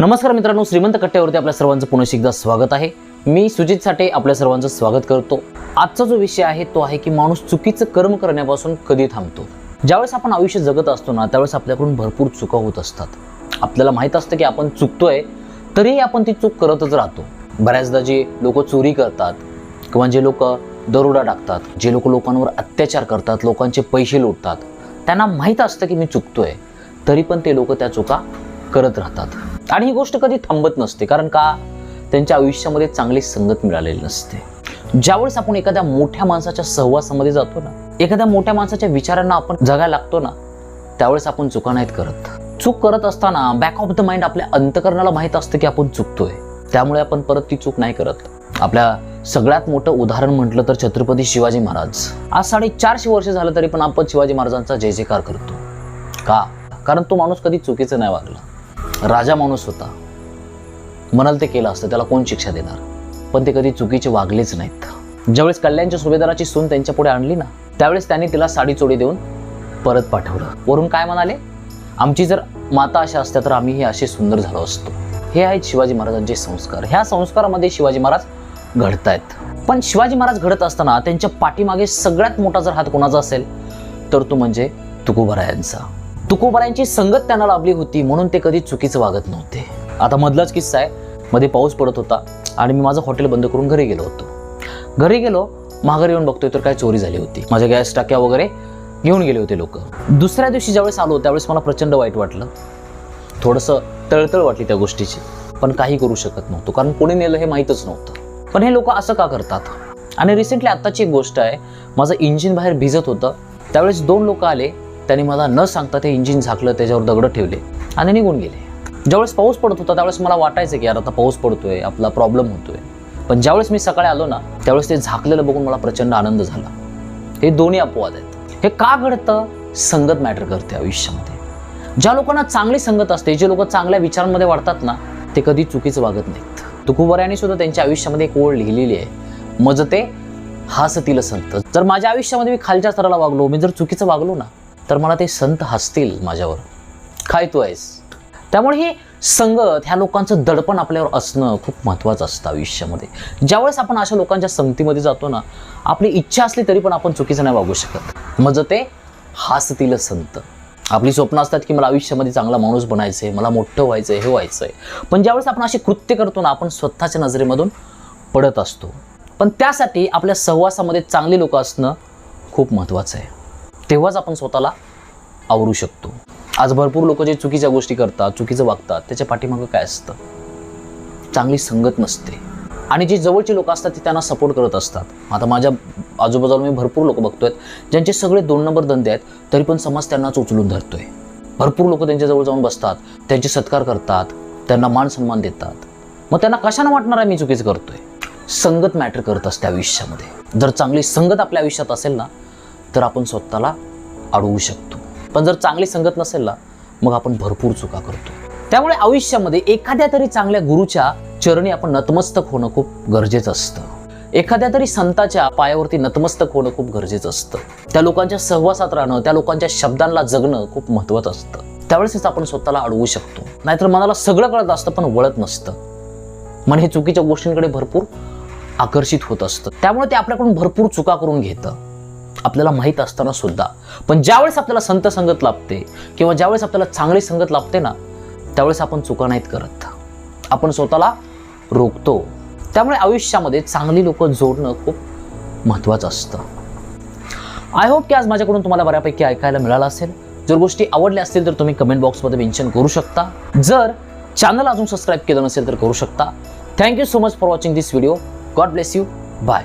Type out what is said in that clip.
नमस्कार मित्रांनो श्रीमंत कट्ट्यावरती आपल्या सर्वांचं पुन्हा एकदा स्वागत आहे. मी सुजित साठे आपल्या सर्वांचं स्वागत करतो. आजचा जो विषय आहे तो आहे की माणूस चुकीचं कर्म करण्यापासून कधी थांबतो. ज्यावेळेस आपण आयुष्य जगत असतो ना त्यावेळेस आपल्याकडून भरपूर चुका होत असतात. आपल्याला माहीत असतं की आपण चुकतोय तरीही आपण ती चूक करतच राहतो. बऱ्याचदा जे लोक चोरी करतात किंवा जे लोक दरोडा टाकतात जे लोक लोकांवर अत्याचार करतात लोकांचे पैसे लुटतात त्यांना माहीत असतं की मी चुकतोय तरी पण ते लोक त्या चुका करत राहतात. आणि ही गोष्ट कधी थांबत नसते कारण का? त्यांच्या आयुष्यामध्ये चांगली संगत मिळालेली नसते. ज्यावेळेस आपण एखाद्या मोठ्या माणसाच्या सहवासामध्ये जातो ना एखाद्या मोठ्या माणसाच्या विचारांना आपण जगायला लागतो ना त्यावेळेस आपण चुका नाहीत करत. चूक करत असताना बॅक ऑफ द माइंड आपल्या अंतकरणाला माहीत असतं की आपण चुकतोय. त्यामुळे आपण परत ती चूक नाही करत. आपल्या सगळ्यात मोठं उदाहरण म्हटलं तर छत्रपती शिवाजी महाराज. आज साडेचारशे वर्ष झालं तरी पण आपण शिवाजी महाराजांचा जय जयकार करतो. का? कारण तो माणूस कधी चुकीचं नाही वागला. राजा माणूस होता. म्हणाल ते केलं असतं त्याला कोण शिक्षा देणार? पण ते कधी चुकीचे वागलेच नाहीत. ज्यावेळेस कल्याणच्या सुभेदाराची सून त्यांच्या पुढे आणली ना त्यावेळेस त्यांनी तिला साडी चोडी देऊन परत पाठवलं. वरून काय म्हणाले? आमची जर माता अशा असत्या तर आम्ही हे असे सुंदर झालो असतो. हे आहेत शिवाजी महाराजांचे संस्कार. ह्या संस्कारामध्ये शिवाजी महाराज घडतायत. पण शिवाजी महाराज घडत असताना त्यांच्या पाठीमागे सगळ्यात मोठा जर हात कोणाचा असेल तर तो म्हणजे तुकोबरायांचा. तुकोबरायांची संगत त्यांना लाभली होती म्हणून ते कधी चुकीचं वागत नव्हते. आता मधलाच किस्सा आहे. मध्ये पाऊस पडत होता आणि मी माझं हॉटेल बंद करून घरी गेलो होतो. घरी गेलो माघारी येऊन बघतोय तर काय चोरी झाली होती. माझ्या गॅस टाक्या वगैरे घेऊन गेले होते लोक. दुसऱ्या दिवशी ज्यावेळेस आलो त्यावेळेस मला प्रचंड वाईट वाटलं. थोडंसं तळतळ वाटली त्या गोष्टीची. पण काही करू शकत नव्हतो कारण कोणी नेलं हे माहीतच नव्हतं. पण हे लोक असं का करतात? आणि रिसेंटली आत्ताची एक गोष्ट आहे. माझं इंजिन बाहेर भिजत होतं. त्यावेळेस दोन लोक आले. त्यांनी मला न सांगता ते इंजिन झाकलं त्याच्यावर दगड ठेवले आणि निघून गेले. ज्यावेळेस पाऊस पडत होता त्यावेळेस मला वाटायचं की यार आता पाऊस पडतोय आपला प्रॉब्लेम होतोय. पण ज्यावेळेस मी सकाळी आलो ना त्यावेळेस ते झाकलेलं बघून मला प्रचंड आनंद झाला. हे दोन्ही अपवाद आहेत. हे का घडतं? संगत मॅटर करते आयुष्यामध्ये. ज्या लोकांना चांगली संगत असते जे लोक चांगल्या विचारांमध्ये वाढतात ना ते कधी चुकीचं वागत नाहीत. तुकुबऱ्याने सुद्धा त्यांच्या आयुष्यामध्ये एक ओळ लिहिलेली आहे. मजते हसतील संत जर माझ्या आयुष्यामध्ये मी खालच्या स्तराला वागलो मी जर चुकीचं वागलो ना तर मला ते संत हसतील माझ्यावर. काय तू आहेस. त्यामुळे ही संगत ह्या लोकांचं दडपण आपल्यावर असणं खूप महत्त्वाचं असतं आयुष्यामध्ये. ज्यावेळेस आपण अशा लोकांच्या संगतीमध्ये जातो ना आपली इच्छा असली तरी पण आपण चुकीचं नाही वागू शकत. मग ते हसतील संत. आपली स्वप्न असतात की मला आयुष्यामध्ये चांगला माणूस बनायचं आहे मला मोठं व्हायचं आहे हे व्हायचं आहे पण ज्यावेळेस आपण असे कृत्य करतो ना आपण स्वतःच्या नजरेमधून पडत असतो. पण त्यासाठी आपल्या सहवासामध्ये चांगली लोक असणं खूप महत्त्वाचं आहे. तेव्हाच आपण स्वतःला आवरू शकतो. आज भरपूर लोक जे चुकीच्या गोष्टी करतात चुकीचं वागतात त्याच्या पाठीमागं काय असतं? चांगली संगत नसते. आणि जे जवळचे लोक असतात ते त्यांना सपोर्ट करत असतात. आता माझ्या आजूबाजूला मी भरपूर लोक बघतोय ज्यांचे सगळे दोन नंबर धंदे आहेत तरी पण समाज त्यांनाच उचलून धरतोय. भरपूर लोक त्यांच्याजवळ जाऊन बसतात त्यांचे सत्कार करतात त्यांना मान सन्मान देतात. मग त्यांना कशानं वाटणार आहे मी चुकीचं करतोय? संगत मॅटर करत असते आयुष्यामध्ये. जर चांगली संगत आपल्या आयुष्यात असेल ना तर आपण स्वतःला अडवू शकतो. पण जर चांगली संगत नसेल ना मग आपण भरपूर चुका करतो. त्यामुळे आयुष्यामध्ये एखाद्या तरी चांगल्या गुरुच्या चरणी आपण नतमस्तक होणं खूप गरजेचं असतं. एखाद्या तरी संताच्या पायावरती नतमस्तक होणं खूप गरजेचं असतं. त्या लोकांच्या सहवासात राहणं त्या लोकांच्या शब्दांना जगणं खूप महत्त्वाचं असतं. त्यावेळेसच आपण स्वतःला अडवू शकतो. नाहीतर मनाला सगळं कळत असतं पण वळत नसतं. मन हे चुकीच्या गोष्टींकडे भरपूर आकर्षित होत असतं. त्यामुळे ते आपल्याकडून भरपूर चुका करून घेतं. आपल्याला माहीत असताना सुद्धा. पण ज्यावेळेस आपल्याला संत संगत लाभते किंवा ज्यावेळेस आपल्याला चांगली संगत लाभते ना त्यावेळेस आपण चुका नाहीत करत. आपण स्वतःला रोखतो. त्यामुळे आयुष्यामध्ये चांगली लोक जोडणं खूप महत्त्वाचं असतं. आय होप की आज माझ्याकडून तुम्हाला बऱ्यापैकी ऐकायला मिळालं असेल. जर गोष्टी आवडल्या असतील तर तुम्ही कमेंट बॉक्समध्ये मेन्शन करू शकता. जर चॅनल अजून सबस्क्राईब केलं नसेल तर करू शकता. Thank you so much for watching this video God bless you bye